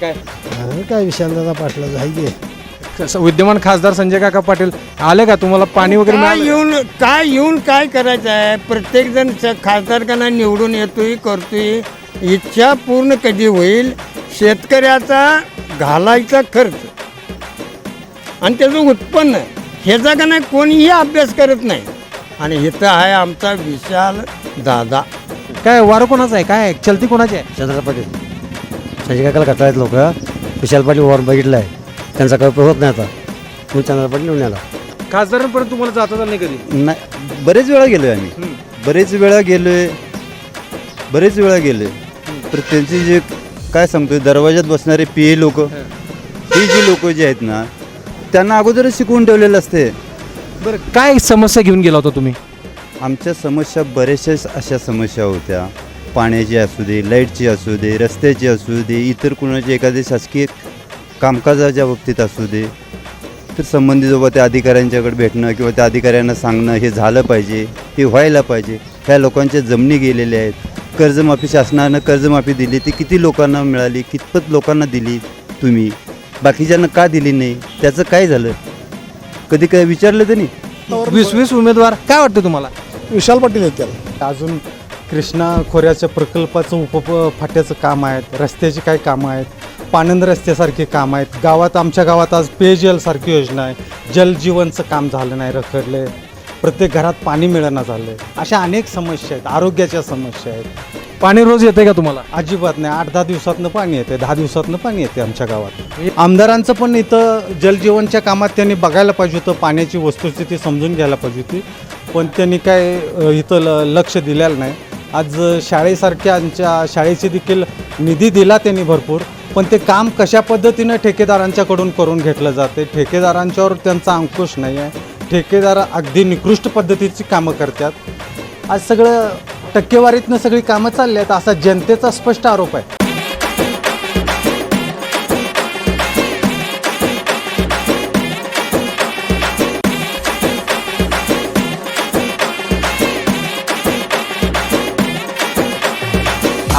काय? आणि काय विशालदादा आहे की? कसं विद्यमान खासदार संजय काका पाटील आले का? तुम्हाला पाणी वगैरे काय मिळालं? येऊन काय येऊन काय करायचं आहे? प्रत्येक जण खासदारकांना निवडून येतोय करतोय. इच्छा पूर्ण कधी होईल? शेतकऱ्याचा घालायचा खर्च. आणि त्याचं उत्पन्न. ह्याचा का नाही कोणीही अभ्यास करत नाही. आणि इथं आहे आमचा विशाल दादा. काय वारं कोणाचं आहे? काय चलती कोणाची आहे? चंद्र पाटील. संजय काकाला कटाळत लोक. विशाल पाटील वर बघितलं आहे त्यांचा काही उपयोग होत नाही आता. म्हणून चंद्र पाटील निवडून आला. खासदारांपर्यंत तुम्हाला जाता नाही कधी? नाही बरेच वेळा गेलो आहे आम्ही बरेच वेळा गेलो आहे बरेच वेळा गेलो आहे तर त्यांची जे काय सांगतोय दरवाजात बसणारे पी ए लोक ही. जी लोक जी आहेत ना त्यांना अगोदरच शिकवून ठेवलेलं असते. बरं काय समस्या घेऊन गेला होता तुम्ही? आमच्या समस्या बऱ्याचशा अशा समस्या होत्या. पाण्याची असू दे लाईटची असू दे रस्त्याची असू दे इतर कुणाची एखादी शासकीय कामकाजाच्या बाबतीत असू दे तर संबंधित बाबा त्या अधिकाऱ्यांच्याकडे भेटणं किंवा त्या अधिकाऱ्यांना सांगणं हे झालं पाहिजे हे व्हायला पाहिजे. ह्या लोकांच्या जमिनी गेलेल्या आहेत. कर्जमाफी शासनानं कर्जमाफी दिली ती किती लोकांना मिळाली कितपत लोकांना दिली तुम्ही? बाकीच्यांना का दिली नाही? त्याचं काय झालं? कधी काय विचारलं त्यांनी वीस वीस उमेदवार. काय वाटतं तुम्हाला? विशाल पाटील आहेत त्याला. अजून कृष्णा खोऱ्याच्या प्रकल्पाचं उप फाट्याचं काम आहेत रस्त्याची काही कामं आहेत पाणंद रस्त्यासारखी कामं आहेत. गावात आमच्या गावात आज पेयजलसारखी योजना आहे. जलजीवनचं काम झालं नाही रखडले. प्रत्येक घरात पाणी मिळणं झालं अशा अनेक समस्या आहेत आरोग्याच्या समस्या आहेत. पाणी रोज येते का तुम्हाला? अजिबात नाही. आठ दहा दिवसातनं पाणी येते दहा दिवसातनं पाणी येते आमच्या गावात. आमदारांचं पण इथं जलजीवनच्या कामात त्यांनी बघायला पाहिजे होतं पाण्याची वस्तुस्थिती समजून घ्यायला पाहिजे होती. पण त्यांनी काय इथं ल लक्ष दिलेलं नाही. आज शाळेसारख्या आमच्या शाळेची देखील निधी दिला त्यांनी भरपूर पण ते काम कशा पद्धतीनं ठेकेदारांच्याकडून करून घेतलं जाते? ठेकेदारांच्यावर त्यांचा अंकुश नाही आहे ठेकेदार अगदी निकृष्ट पद्धतीची कामं करतात. आज सगळं टक्केवारीतनं सगळी कामं चालली आहेत असा जनतेचा स्पष्ट आरोप आहे.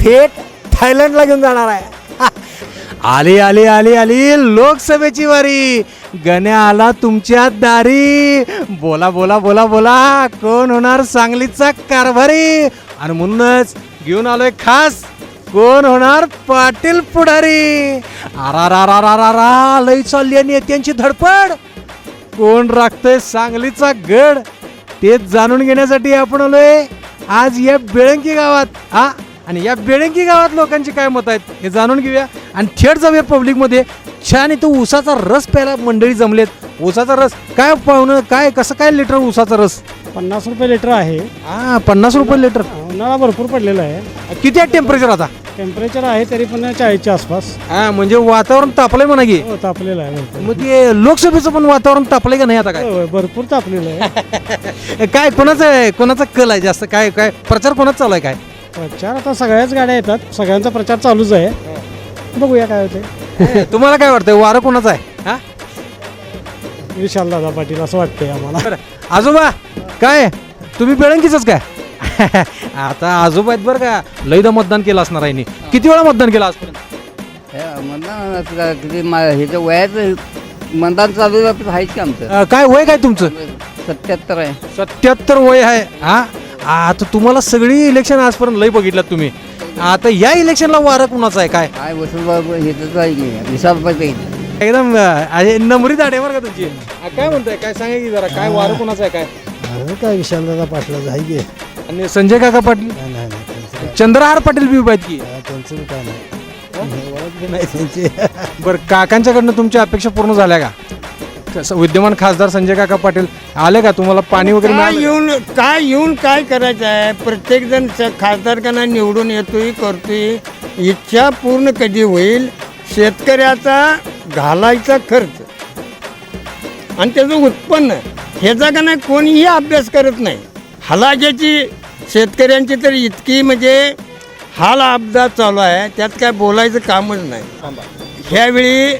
थेट थायलंडला घेऊन जाणार आहे. आली आली आली आली. लोकसभेची वारी. गण्या आला तुमच्या दारी. बोला बोला बोला बोला. कोण होणार सांगलीचा कारभारी? आणि म्हणूनच घेऊन आलोय खास. कोण होणार पाटील पुढारी? आरा रा रा रा रा रा. लई चालली आणि नेत्यांची धडपड. कोण राखतंय सांगलीचा गड? तेच जाणून घेण्यासाठी आपण आलोय. आज या बेळंकी गावात. हा. आणि या बेळंकी गावात लोकांची काय मत आहेत हे जाणून घेऊया. आणि थेट जाऊया पब्लिकमध्ये छान इथं ऊसाचा रस प्यायला मंडळी जमलेत. ऊसाचा रस काय पाहुणं काय कसं काय लिटर ऊसाचा रस? पन्नास रुपये लिटर आहे. हा पन्नास रुपये लिटर उन्हाळा भरपूर पडलेला आहे. किती आहे टेम्परेचर आता? टेम्परेचर आहे तरी पण चाळीसच्या आसपास. हा म्हणजे वातावरण तापलंय म्हणा की. हो तापलेलं आहे भरपूर. मग ते लोकसभेचं पण वातावरण तापलंय का नाही आता काय? होय, होय, भरपूर तापलेलं आहे. काय कोणाचं आहे? कोणाचा कल आहे जास्त? काय काय प्रचार कोणाचा चालू आहे काय? प्रचार आता सगळ्याच गाड्या येतात. सगळ्यांचा प्रचार चालूच आहे. बघूया काय होते तुम्हाला काय वाटतंय? वारं कोणाचं आहे? हा? विशाल दादा पाटील असं वाटतंय आम्हाला. बरं. आजोबा काय? तुम्ही बेळंकीच काय? आता आजोबा आहेत बरं का. लईदा मतदान केलं असणार आहे नी. किती वेळा मतदान केलं आजपर्यंत? हे मतदान आता किती मा ह्याच्या वयाचं मतदान चालू आहे आहेच की आमचं? अ, काय वय काय तुमचं? सत्याहत्तर आहे. सत्याहत्तर वय आहे. हा? आता तुम्हाला सगळी इलेक्शन आजपर्यंत लय बघितलं तुम्ही. आता या इलेक्शनला वारं कुणाचं आहे? काय? काय वसुलबाबू हे तर आहे. पाहिजे एकदम अ, अरे नंबरी दाढे बरं का तुमची. काय म्हणताय? काय सांगा की जरा काय वारं कुणाचं आहे काय? काय विशालदादा पाटलाचं आहे की. आणि संजय काका पाटील? नाही नाही त्यांचं चंद्रहार पाटील बी उभे आहेत की. काय त्यांचं काय नाही ओळख बी नाही त्यांची. बरं काकांच्याकडनं तुमच्या अपेक्षा पूर्ण झाल्या का? कसं विद्यमान खासदार संजय काका पाटील आले का? तुम्हाला पाणी वगैरे काय मिळालं? येऊन काय येऊन काय करायचं आहे? प्रत्येक जण खासदारकांना निवडून येतोय करतोय. इच्छा पूर्ण कधी होईल? शेतकऱ्याचा घालायचा खर्च. आणि त्याचं उत्पन्न. ह्याचा का नाही कोणीही अभ्यास करत नाही. हलाख्याची शेतकऱ्यांची तर इतकी म्हणजे हाल अपघात चालू आहे त्यात काय बोलायचं कामच नाही. ह्यावेळी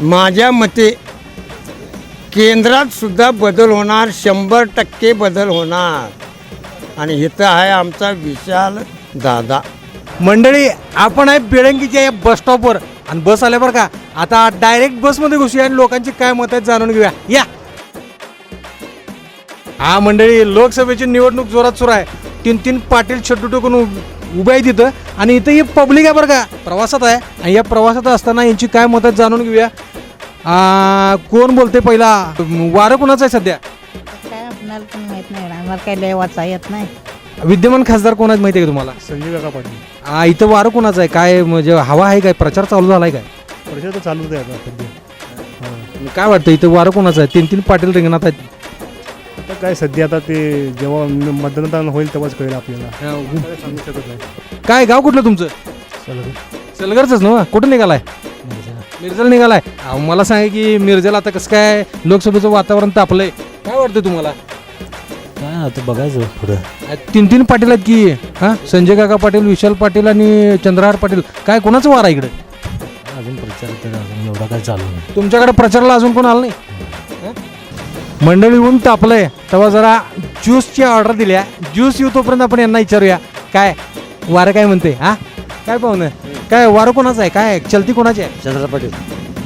माझ्या मते केंद्रात सुद्धा बदल होणार शंभर टक्के बदल होणार. आणि इथं आहे आमचा विशाल दादा. मंडळी आपण आहे बेळंगीच्या या बस स्टॉपवर आणि बस आल्या बरं का आता डायरेक्ट बसमध्ये घुसूया आणि लोकांची काय मत आहेत जाणून घेऊया. या. हा मंडळी लोकसभेची निवडणूक जोरात सुरू आहे. तीन तीन पाटील छोटू टोकून उभे आहे तिथं आणि इथं ही पब्लिक आहे बरं का प्रवासात आहे. आणि या प्रवासात असताना यांची काय मत आहेत जाणून घेऊया. आ, कोण बोलते पहिला? वारं कोणाचं आहे सध्या? काय आपल्याला पण माहीत नाही आम्हाला काय लय वाचा येत नाही. विद्यमान खासदार कोण आहेत माहिती आहे का तुम्हाला? संजय काका पाटील. आ, इथं वारं कोणाचं आहे? काय म्हणजे हवा आहे काय? प्रचार चालू झालाय काय? परिषद तर चालूच आहे आता सध्या. काय वाटतं इथं वारं कोणाचं आहे? तीन तीन पाटील रिंगणात आहेत. आता काय सध्या आता ते जेव्हा मतदान होईल तेव्हाच कळेल आपल्याला. काय गाव कुठलं तुमचं? सलगरच ना कुठं निघालाय? मिरजल निघालाय. अहो, मला सांगा की मिरजल आता कसं काय लोकसभेचं वातावरण तापलंय. काय वाटतं तुम्हाला? काय आता बघायचं पुढं. तीन तीन पाटील आहेत की हा? संजय काका पाटील विशाल पाटील आणि चंद्रहार पाटील. काय कोणाचं वार आहे इकडे? अजून प्रचार तर अजून एवढा काय चालू नाही. तुमच्याकडे प्रचाराला अजून कोण आलं नाही? हं? मंडळी ऊन तापलंय. तेव्हा जरा ज्यूसची ऑर्डर दिल्या. ज्यूस येऊ तोपर्यंत आपण यांना विचारूया. काय? वारं काय म्हणते हा? काय पाहुणं? काय वारं कोणाचं आहे? काय चलती कोणाची आहे? चंद्र पाटील.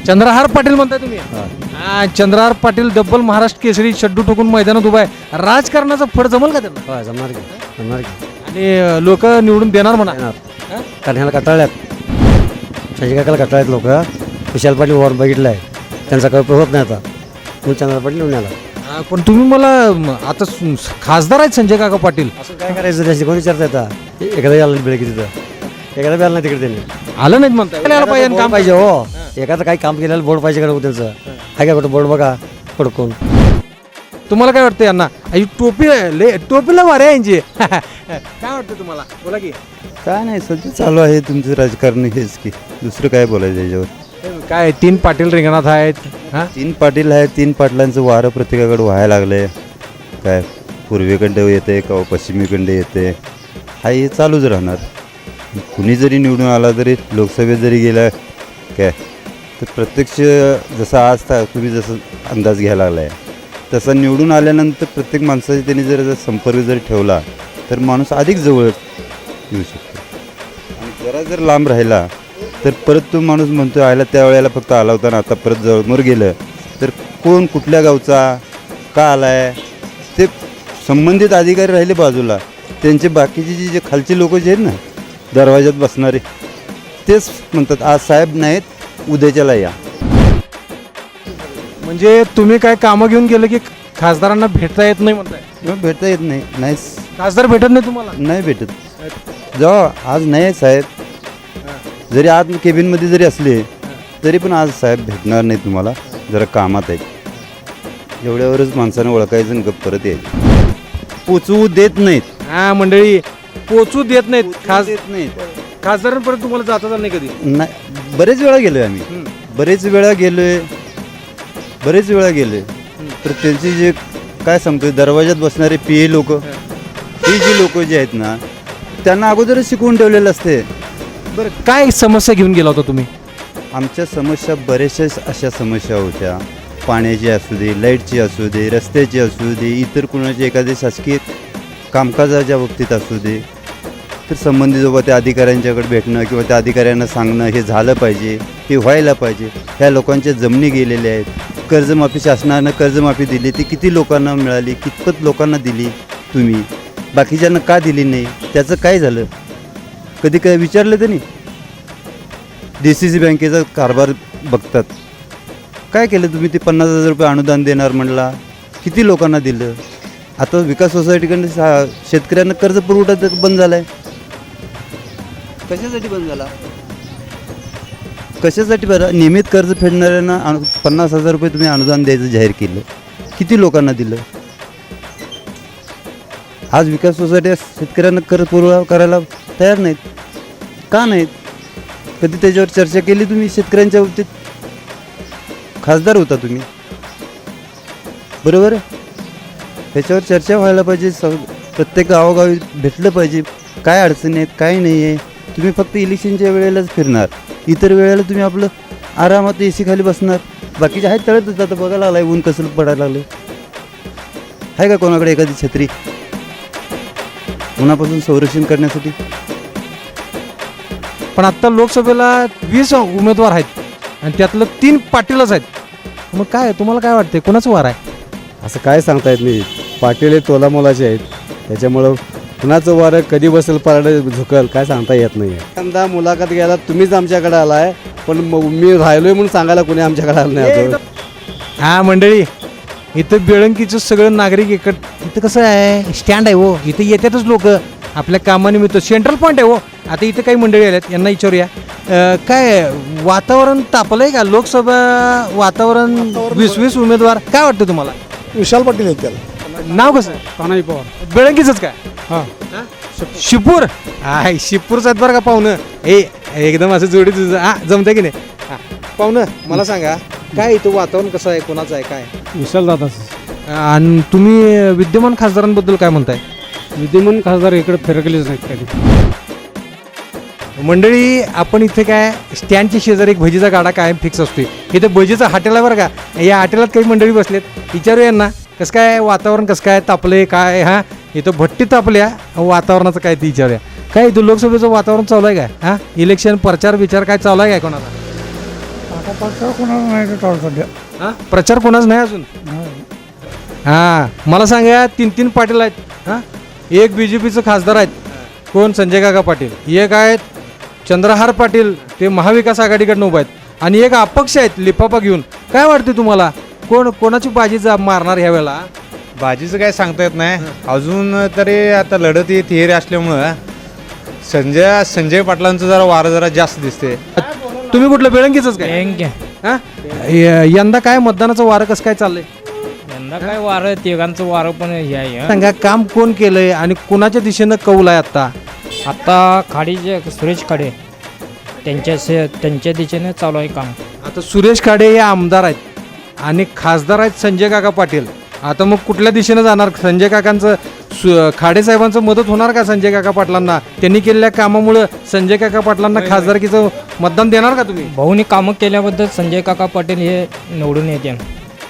चंद्रहार पाटील म्हणताय तुम्ही? हा. चंद्रहार पाटील डब्बल महाराष्ट्र केसरी शड्डू ठोकून मैदानात उभा आहे. राजकारणाचं फड जमल का त्यांना? होय जमणार की जमणार की. आणि लोक निवडून देणार म्हणा. येणार कारण ह्याला कटाळल्यात. संजय काकाला कटाळ्यात लोक. विशाल पाटील वर बघितलं आहे त्यांचा काही उपयोग होत नाही आता. म्हणून चंद्र पाटील निवडून आला हा, पण तुम्ही मला म, आता स- खासदार आहेत संजय काका पाटील. असं काय करायचं? त्याची कोणी विचारता येतात एखादा आलं बेळकी तिथं. एखादा आलं नाही तिकडे त्यांनी. आलं नाहीत म्हणताय? आलं पाहिजे आणि काम पाहिजे हो. एखादं काही काम केलेलं बोर्ड पाहिजे का त्यांचं? आहे का कुठं? बोर्ड बघा पडकून तुम्हाला काय वाटतं यांना? आई टोपी ले टोपीला वारे आहे यांची. काय वाटतं तुम्हाला? बोला की. काय नाही सध्या चालू आहे तुमचं राजकारण हेच की. दुसरं काय बोलायचं याच्यावर? काय तीन पाटील रिंगणात आहेत हा? तीन पाटील आहे तीन पाटलांचं वारं प्रत्येकाकडे व्हायला लागलंय. काय पूर्वेकडं येते का पश्चिमेकडं येते हा हे चालूच राहणार. कुणी जरी निवडून आला तरी लोकसभेत जरी गेला काय? तर प्रत्यक्ष जसं आज तुम्ही जसं अंदाज घ्यायला लागला आहे तसा निवडून आल्यानंतर प्रत्येक माणसाची त्यांनी जर जर संपर्क जर ठेवला तर माणूस अधिक जवळ येऊ शकतो. आणि जरा जर लांब राहिला तर परत तो माणूस म्हणतो आयला त्यावेळेला फक्त आला होता ना आता परत जवळमोर गेलं. तर कोण कुठल्या गावचा का आला आहे ते संबंधित अधिकारी राहिले बाजूला. त्यांचे बाकीचे जे जे खालचे लोक जे आहेत ना दरवाज्यात बसणारे. तेच म्हणतात आज साहेब नाहीत उद्याच्याला या. म्हणजे तुम्ही काय कामं घेऊन गेलं की खासदारांना भेटता येत नाही म्हणताय? मग भेटता येत नाही नाहीच. खासदार भेटत नाही तुम्हाला? नाही भेटत. जेव्हा आज नाही आहे साहेब. जरी आज केबिनमध्ये जरी असले तरी पण आज साहेब भेटणार नाही तुम्हाला. जरा कामात आहेत. एवढ्यावरच माणसानं ओळखायचं आणि गप्प परत यायचं. पोचवू देत नाहीत. हा मंडळी पोचू देत नाहीत. खास देत नाहीत. खासदारांपर्यंत तुम्हाला जाता नाही कधी? नाही. बरेच वेळा गेलोय आम्ही. बरेच वेळा गेलोय. बरेच वेळा गेलोय. तर त्यांची जे काय सांगतोय दरवाज्यात बसणारे पी ए लोक ही. जी लोक जे आहेत ना त्यांना अगोदरच शिकवून ठेवलेलं असते. बरं काय समस्या घेऊन गेला होता तुम्ही? आमच्या समस्या बऱ्याचशा अशा समस्या होत्या. पाण्याची असू दे लाईटची असू दे रस्त्याची असू दे इतर कुणाची एखादी शासकीय कामकाजाच्या बाबतीत असू दे तर संबंधित बाबा त्या अधिकाऱ्यांच्याकडे भेटणं किंवा त्या अधिकाऱ्यांना सांगणं हे झालं पाहिजे हे व्हायला पाहिजे. ह्या लोकांच्या जमिनी गेलेल्या आहेत. कर्जमाफी शासनानं कर्जमाफी दिली ती किती लोकांना मिळाली कितपत लोकांना दिली तुम्ही? बाकीच्यांना का दिली नाही? त्याचं काय झालं? कधी काय विचारलं त्यांनी? डी सी सी बँकेचा कारभार बघतात. काय केलं तुम्ही? ते पन्नास हजार रुपये अनुदान देणार म्हणला. किती लोकांना दिलं? आता विकास सोसायटीकडनं सा शेतकऱ्यांना कर्ज पुरवठा तर बंद झाला आहे कशासाठी बंद झाला? कशासाठी बरं? नियमित कर्ज फेडणाऱ्यांना अनु पन्नास हजार रुपये तुम्ही अनुदान द्यायचं जाहीर केलं. किती लोकांना दिलं? आज विकास सोसायटी शेतकऱ्यांना कर्ज पुरवठा करायला तयार नाहीत. का नाहीत? कधी त्याच्यावर चर्चा केली तुम्ही शेतकऱ्यांच्या बाबतीत? खासदार होता तुम्ही. बरोबर आहे? त्याच्यावर चर्चा व्हायला पाहिजे. स प्रत्येक गावोगावी भेटलं पाहिजे. काय अडचणी आहेत काय नाही आहे तुम्ही फक्त इलेक्शनच्या वेळेलाच फिरणार. इतर वेळेला तुम्ही आपलं आरामात ए सी खाली बसणार. बाकीचे आहेत तळतच आता बघायला लागलाय ऊन कसं पडायला लागले आहे का कोणाकडे एखादी छत्री? उन्हापासून संरक्षण करण्यासाठी. पण आत्ता लोकसभेला वीस उमेदवार आहेत आणि त्यातलं तीन पाटीलच आहेत. मग काय तुम्हाला काय वाटते कोणाचं वार आहे? असं काय सांगता येत नाही. पाटील हे तोलामोलाचे आहेत. त्याच्यामुळं कुणाचं वारं कधी बसेल पारडं झुकल काय सांगता येत नाही यंदा मुलाखत घ्यायला तुम्हीच आमच्याकडे आलाय पण मग मी राहिलोय म्हणून सांगायला कोणी आमच्याकडे आलं नाही अजून. हा मंडळी इथं बेळंकीचं सगळं नागरिक एकट इथं कसं आहे? स्टँड आहे हो इथं येतातच लोक. आपल्या कामानिमित्त सेंट्रल पॉईंट आहे हो. आता इथं काही मंडळी आल्यात यांना विचारूया. अं, काय वातावरण तापलंय का? लोकसभा वातावरण वीस वीस उमेदवार काय वाटतं तुम्हाला? विशाल पाटील आहेत त्याला. नाव कसं? तानाजी पवार. बेळंकीच काय? हां. शिपूर. हाय शिपूरच आहेत बरं का पाहुणं. ए एकदम असं जोडी तुझं. हा जमतं की नाही? हा. पाहुणं मला सांगा काय इथं वातावरण कसं आहे? कोणाचं आहे? काय? विशाल दादाच. आणि तुम्ही विद्यमान खासदारांबद्दल काय म्हणताय? विद्यमान खासदार इकडे फिरकलेच नाहीत कधी. मंडळी आपण इथे काय स्टँडच्या शेजारी एक भजीचा गाडा कायम फिक्स असतोय. इथं भजीचा हॉटेल आहे बरं का? या हॉटेलात काही मंडळी बसलेत. विचारू यांना. कसं काय वातावरण कसं काय तापले काय हा? इथं भट्टी तापल्या वातावरणाचं काय ते विचारूया. काय इथं लोकसभेचं वातावरण चालू आहे काय? हा? इलेक्शन प्रचार विचार काय चालू आहे काय कोणाला? आता कोणाला नाही चालू सध्या. हा? प्रचार कोणाच नाही अजून? हा. मला सांगा तीन तीन पाटील आहेत. हा? एक बी जे पीचं खासदार आहेत. कोण? संजय काका पाटील. एक आहेत चंद्रहार पाटील. ते महाविकास आघाडीकडनं उभे आहेत. आणि एक अपक्ष आहेत लिफाफा घेऊन. काय वाटते तुम्हाला? कोण कोणाची बाजी जा मारणार ह्या वेळेला? बाजीचं काय सांगता येत नाही. अजून तरी आता लढत ही थिअरी असल्यामुळं संजय संजय पाटलांचं जरा वारं जरा जास्त दिसते तुम्ही कुठलं बेळंकीच काय? हा? य- यंदा काय मतदानाचं वारं कसं काय चाललंय? यंदा काय वारं तिघांचं वारं पण हे आहे सांगा काम कोण केलंय आणि कोणाच्या दिशेनं कौल आहे आता आता खाडीचे सुरेश खाडे. त्यांच्या से त्यांच्या दिशेने चालू आहे काम. आता सुरेश खाडे हे आमदार आहेत. आणि खासदार आहेत संजय काका पाटील. आता मग कुठल्या दिशेनं जाणार? संजय काकांचं सु खाडे साहेबांचं मदत होणार का संजय काका पाटलांना? त्यांनी केलेल्या कामामुळं संजय काका पाटलांना खासदारकीचं मतदान देणार का तुम्ही? भाऊनी कामं केल्याबद्दल संजय काका पाटील हे निवडून येते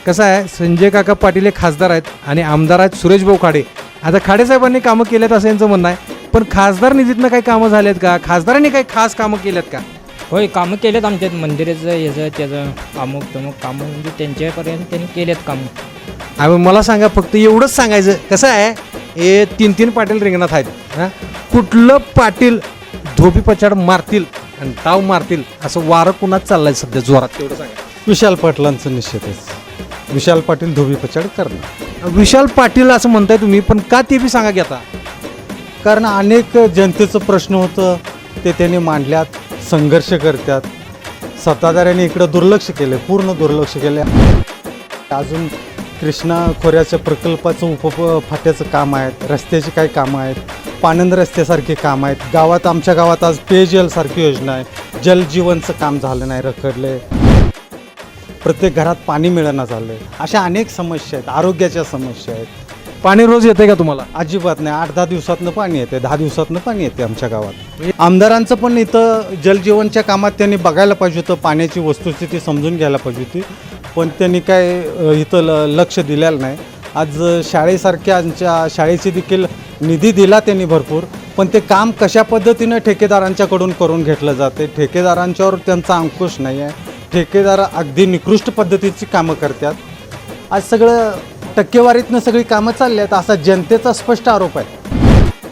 कसं आहे? संजय काका पाटील हे खासदार आहेत आणि आमदार आहेत सुरेश भाऊ खाडे. आता खाडे साहेबांनी कामं केल्यात असं यांचं म्हणणं आहे. पण खासदार निधीतनं काही कामं झालेत का? खासदारांनी काही खास कामं केल्यात का? होय कामं केलेत आमच्यात मंदिराचं याचं त्याचं अमुक तमुक कामं म्हणजे त्यांच्यापर्यंत त्यांनी केलेत कामं. आणि मला सांगा फक्त एवढंच सांगायचं कसं आहे हे तीन तीन पाटील रिंगणात आहेत हां? कुठलं पाटील धोबी पछाड मारतील आणि ताव मारतील असं वारं कुणाच चाललंय सध्या जोरात? तेवढं सांगा. विशाल पाटलांचं निश्चितच विशाल पाटील धोबी पचाड करणार. विशाल पाटील असं म्हणताय तुम्ही पण का ते बी सांगा की आता? कारण अनेक जनतेचं प्रश्न होतं ते त्यांनी मांडल्यात. संघर्ष करतात. सत्ताधाऱ्यांनी इकडं दुर्लक्ष केले पूर्ण दुर्लक्ष केले अजून कृष्णा खोऱ्याच्या प्रकल्पाचं उप फाट्याचं काम आहेत रस्त्याची काही कामं आहेत पाणंद रस्त्यासारखी कामं आहेत. गावात आमच्या गावात आज पेयजलसारखी योजना आहे. जलजीवनचं काम झालं नाही रखडले प्रत्येक घरात पाणी मिळणं झालं अशा अनेक समस्या आहेत आरोग्याच्या समस्या आहेत. पाणी रोज येते का तुम्हाला? अजिबात नाही. आठ दहा दिवसातनं पाणी येते. दहा दिवसातनं पाणी येते आमच्या गावात. आमदारांचं पण इथं जलजीवनच्या कामात त्यांनी बघायला पाहिजे होतं. पाण्याची वस्तुस्थिती समजून घ्यायला पाहिजे होती. पण त्यांनी काय इथं ल लक्ष दिलेलं नाही. आज शाळेसारख्या आमच्या शाळेची देखील निधी दिला त्यांनी भरपूर. पण ते काम कशा पद्धतीनं ठेकेदारांच्याकडून करून घेतलं जाते? ठेकेदारांच्यावर त्यांचा अंकुश नाही आहे ठेकेदार अगदी निकृष्ट पद्धतीची कामं करतात. आज सगळं टक्केवारीतनं सगळी कामं चालली आहेत असा जनतेचा स्पष्ट आरोप आहे.